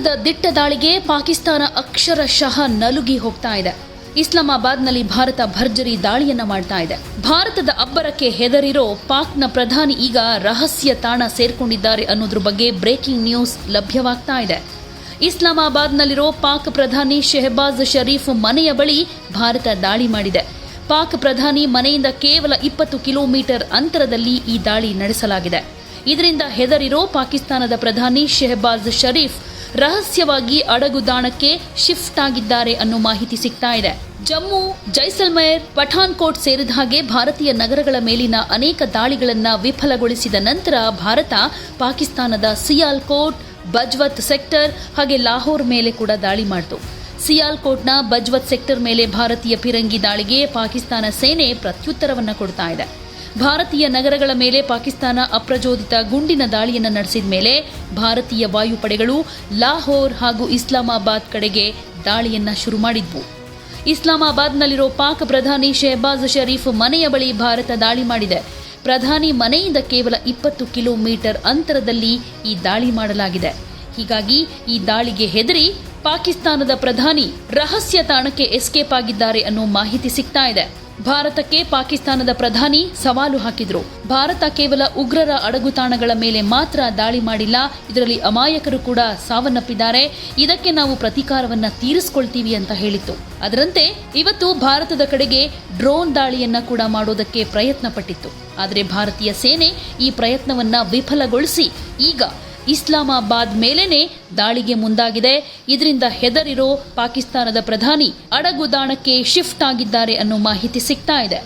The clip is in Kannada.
ಭಾರತದ ದಿಟ್ಟ ದಾಳಿಗೆ ಪಾಕಿಸ್ತಾನ ಅಕ್ಷರಶಃ ನಲುಗಿ ಹೋಗ್ತಾ ಇದೆ. ಇಸ್ಲಾಮಾಬಾದ್ನಲ್ಲಿ ಭಾರತ ಭರ್ಜರಿ ದಾಳಿಯನ್ನ ಮಾಡ್ತಾ ಇದೆ. ಭಾರತದ ಅಬ್ಬರಕ್ಕೆ ಹೆದರಿರೋ ಪಾಕ್ನ ಪ್ರಧಾನಿ ಈಗ ರಹಸ್ಯ ತಾಣ ಸೇರ್ಕೊಂಡಿದ್ದಾರೆ ಅನ್ನೋದ್ರ ಬಗ್ಗೆ ಬ್ರೇಕಿಂಗ್ ನ್ಯೂಸ್ ಲಭ್ಯವಾಗ್ತಾ ಇದೆ. ಇಸ್ಲಾಮಾಬಾದ್ನಲ್ಲಿರೋ ಪಾಕ್ ಪ್ರಧಾನಿ ಶೆಹಬಾಜ್ ಶರೀಫ್ ಮನೆಯ ಬಳಿ ಭಾರತ ದಾಳಿ ಮಾಡಿದೆ. ಪಾಕ್ ಪ್ರಧಾನಿ ಮನೆಯಿಂದ ಕೇವಲ ಇಪ್ಪತ್ತು ಕಿಲೋಮೀಟರ್ ಅಂತರದಲ್ಲಿ ಈ ದಾಳಿ ನಡೆಸಲಾಗಿದೆ. ಇದರಿಂದ ಹೆದರಿರೋ ಪಾಕಿಸ್ತಾನದ ಪ್ರಧಾನಿ ಶೆಹಬಾಜ್ ಶರೀಫ್ ರಹಸ್ಯವಾಗಿ ಅಡಗುದಾಣಕ್ಕೆ ಶಿಫ್ಟ್ ಆಗಿದ್ದಾರೆ ಅನ್ನೋ ಮಾಹಿತಿ ಸಿಗ್ತಾ ಇದೆ. ಜಮ್ಮು ಜೈಸಲ್ಮೇರ್, ಪಠಾನ್ಕೋಟ್ ಸೇರಿದ ಹಾಗೆ ಭಾರತೀಯ ನಗರಗಳ ಮೇಲಿನ ಅನೇಕ ದಾಳಿಗಳನ್ನ ವಿಫಲಗೊಳಿಸಿದ ನಂತರ ಭಾರತ, ಪಾಕಿಸ್ತಾನದ ಸಿಯಾಲ್ಕೋಟ್, ಬಜ್ವತ್ ಸೆಕ್ಟರ್ ಹಾಗೆ ಲಾಹೋರ್ ಮೇಲೆ ಕೂಡ ದಾಳಿ ಮಾಡಿತು. ಸಿಯಾಲ್ಕೋಟ್ನ ಬಜ್ವತ್ ಸೆಕ್ಟರ್ ಮೇಲೆ ಭಾರತೀಯ ಫಿರಂಗಿ ದಾಳಿಗೆ ಪಾಕಿಸ್ತಾನ ಸೇನೆ ಪ್ರತ್ಯುತ್ತರವನ್ನು ಕೊಡ್ತಾ ಇದೆ. ಭಾರತೀಯ ನಗರಗಳ ಮೇಲೆ ಪಾಕಿಸ್ತಾನ ಅಪ್ರಚೋದಿತ ಗುಂಡಿನ ದಾಳಿಯನ್ನು ನಡೆಸಿದ ಮೇಲೆ ಭಾರತೀಯ ವಾಯುಪಡೆಗಳು ಲಾಹೋರ್ ಹಾಗೂ ಇಸ್ಲಾಮಾಬಾದ್ ಕಡೆಗೆ ದಾಳಿಯನ್ನು ಶುರು ಮಾಡಿದ್ವು. ಇಸ್ಲಾಮಾಬಾದ್ನಲ್ಲಿರೋ ಪಾಕ್ ಪ್ರಧಾನಿ ಶೆಹಬಾಜ್ ಷರೀಫ್ ಮನೆಯ ಬಳಿ ಭಾರತ ದಾಳಿ ಮಾಡಿದೆ. ಪ್ರಧಾನಿ ಮನೆಯಿಂದ ಕೇವಲ ಇಪ್ಪತ್ತು ಕಿಲೋಮೀಟರ್ ಅಂತರದಲ್ಲಿ ಈ ದಾಳಿ ಮಾಡಲಾಗಿದೆ. ಹೀಗಾಗಿ ಈ ದಾಳಿಗೆ ಹೆದರಿ ಪಾಕಿಸ್ತಾನದ ಪ್ರಧಾನಿ ರಹಸ್ಯ ತಾಣಕ್ಕೆ ಎಸ್ಕೇಪ್ ಆಗಿದ್ದಾರೆ ಅನ್ನೋ ಮಾಹಿತಿ ಸಿಗ್ತಾ ಇದೆ. ಭಾರತಕ್ಕೆ ಪಾಕಿಸ್ತಾನದ ಪ್ರಧಾನಿ ಸವಾಲು ಹಾಕಿದ್ರು. ಭಾರತ ಕೇವಲ ಉಗ್ರರ ಅಡಗುತಾಣಗಳ ಮೇಲೆ ಮಾತ್ರ ದಾಳಿ ಮಾಡಿಲ್ಲ. ಇದರಲ್ಲಿ ಅಮಾಯಕರು ಕೂಡ ಸಾವನ್ನಪ್ಪಿದ್ದಾರೆ. ಇದಕ್ಕೆ ನಾವು ಪ್ರತೀಕಾರವನ್ನ ತೀರಿಸಿಕೊಳ್ತೀವಿ ಅಂತ ಹೇಳಿತ್ತು. ಅದರಂತೆ ಇವತ್ತು ಭಾರತದ ಕಡೆಗೆ ಡ್ರೋನ್ ದಾಳಿಯನ್ನ ಕೂಡ ಮಾಡೋದಕ್ಕೆ ಪ್ರಯತ್ನ ಪಟ್ಟಿತ್ತು ಆದರೆ ಭಾರತೀಯ ಸೇನೆ ಈ ಪ್ರಯತ್ನವನ್ನ ವಿಫಲಗೊಳಿಸಿ ಈಗ ಇಸ್ಲಾಮಾಬಾದ್ ಮೇಲೇನೆ ದಾಳಿಗೆ ಮುಂದಾಗಿದೆ. ಇದರಿಂದ ಹೆದರಿರೋ ಪಾಕಿಸ್ತಾನದ ಪ್ರಧಾನಿ ಅಡಗುದಾಣಕ್ಕೆ ಶಿಫ್ಟ್ ಆಗಿದ್ದಾರೆ ಅನ್ನೋ ಮಾಹಿತಿ ಸಿಗ್ತಾ ಇದೆ.